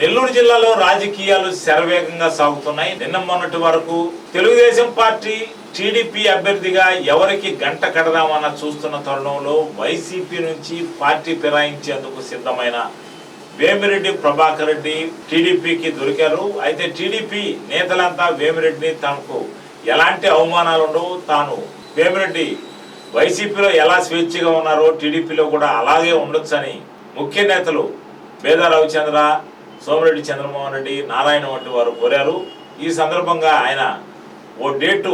నెల్లూరు జిల్లాలో రాజకీయాలు శరవేగంగా సాగుతున్నాయి. నిన్న మొన్నటి వరకు తెలుగుదేశం పార్టీ టీడీపీ అభ్యర్థిగా ఎవరికి గంట కడదామన్న చూస్తున్న తరుణంలో వైసీపీ నుంచి పార్టీ ఫిరాయించేందుకు సిద్ధమైన వేమిరెడ్డి ప్రభాకర్ రెడ్డి టీడీపీకి దొరికారు. అయితే టీడీపీ నేతలంతా వేమిరెడ్డిని తనకు ఎలాంటి అవమానాలు ఉండవు తాను వేమిరెడ్డి వైసీపీలో ఎలా స్వేచ్ఛగా ఉన్నారో టీడీపీలో కూడా అలాగే ఉండొచ్చని ముఖ్య నేతలు పేద రవిచంద్ర సోమిరెడ్డి చంద్రమోహన్ రెడ్డి నారాయణ వంటి వారు కోరారు. ఈ సందర్భంగా ఆయన ఓ డేటు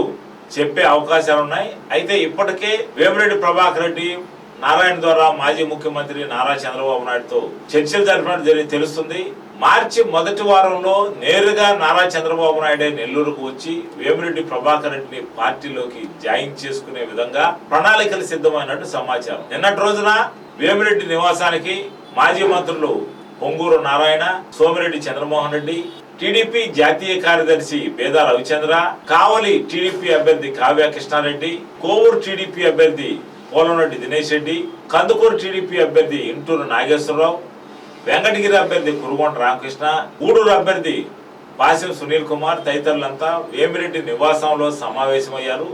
చెప్పే అవకాశాలు ఉన్నాయి. అయితే ఇప్పటికే వేమిరెడ్డి ప్రభాకర్ రెడ్డి నారాయణ ద్వారా మాజీ ముఖ్యమంత్రి నారా చంద్రబాబు నాయుడుతో చర్చలు జరిపినట్టు జరిగి తెలుస్తుంది. మార్చి మొదటి వారంలో నేరుగా నారా చంద్రబాబు నాయుడే నెల్లూరుకు వచ్చి వేమిరెడ్డి ప్రభాకర్ రెడ్డిని పార్టీలోకి జాయిన్ చేసుకునే విధంగా ప్రణాళికలు సిద్ధమైనట్టు సమాచారం. నిన్నటి రోజున వేమిరెడ్డి నివాసానికి మాజీ మంత్రులు పొంగూరు నారాయణ సోమిరెడ్డి చంద్రమోహన్ రెడ్డి టీడీపీ జాతీయ కార్యదర్శి బేదా రవిచంద్ర కావలి టీడీపీ అభ్యర్థి కావ్య కృష్ణారెడ్డి కోవూరు టీడీపీ అభ్యర్థి పోలంరెడ్డి దినేష్ రెడ్డి కందుకూరు టీడీపీ అభ్యర్థి ఇంటూరు నాగేశ్వరరావు వెంకటగిరి అభ్యర్థి కురుగొండ రామకృష్ణ గూడూరు అభ్యర్థి పాసిం సునీల్ కుమార్ తదితరులంతా వేమిరెడ్డి నివాసంలో సమావేశమయ్యారు.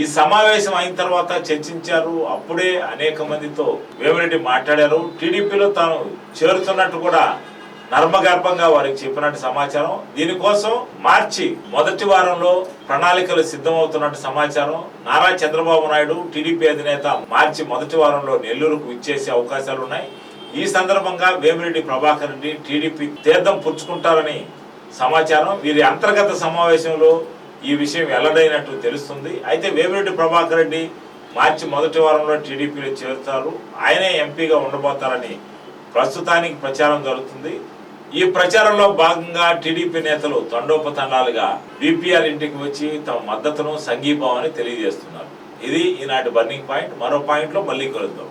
ఈ సమావేశం అయిన తర్వాత చర్చించారు. అప్పుడే అనేక మందితో వేమిరెడ్డి మాట్లాడారు. టీడీపీలో తాను చేరుతున్నట్టు కూడా నర్మగర్భంగా వారికి చెప్పినట్టు సమాచారం. దీనికోసం మార్చి మొదటి వారంలో ప్రణాళికలు సిద్ధమవుతున్నట్టు సమాచారం. నారా చంద్రబాబు నాయుడు టీడీపీ అధినేత మార్చి మొదటి వారంలో నెల్లూరుకు ఇచ్చేసే అవకాశాలు ఉన్నాయి ఈ సందర్భంగా వేమిరెడ్డి ప్రభాకర్ రెడ్డి టీడీపీ తీర్థం పుచ్చుకుంటారని సమాచారం. వీరి అంతర్గత సమావేశంలో ఈ విషయం వెల్లడైనట్టు తెలుస్తుంది. అయితే వేమిరెడ్డి ప్రభాకర్ రెడ్డి మార్చి మొదటి వారంలో టీడీపీలో చేరుతారు. ఆయనే ఎంపీగా ఉండబోతారని ప్రస్తుతానికి ప్రచారం జరుగుతుంది. ఈ ప్రచారంలో భాగంగా టీడీపీ నేతలు తండోపతండాలుగా బీపీఆర్ ఇంటికి వచ్చి తమ మద్దతును సంఘీభావాన్ని తెలియజేస్తున్నారు. ఇది ఈనాటి బర్నింగ్ పాయింట్. మరో పాయింట్లో మళ్ళీ కలుద్దాం.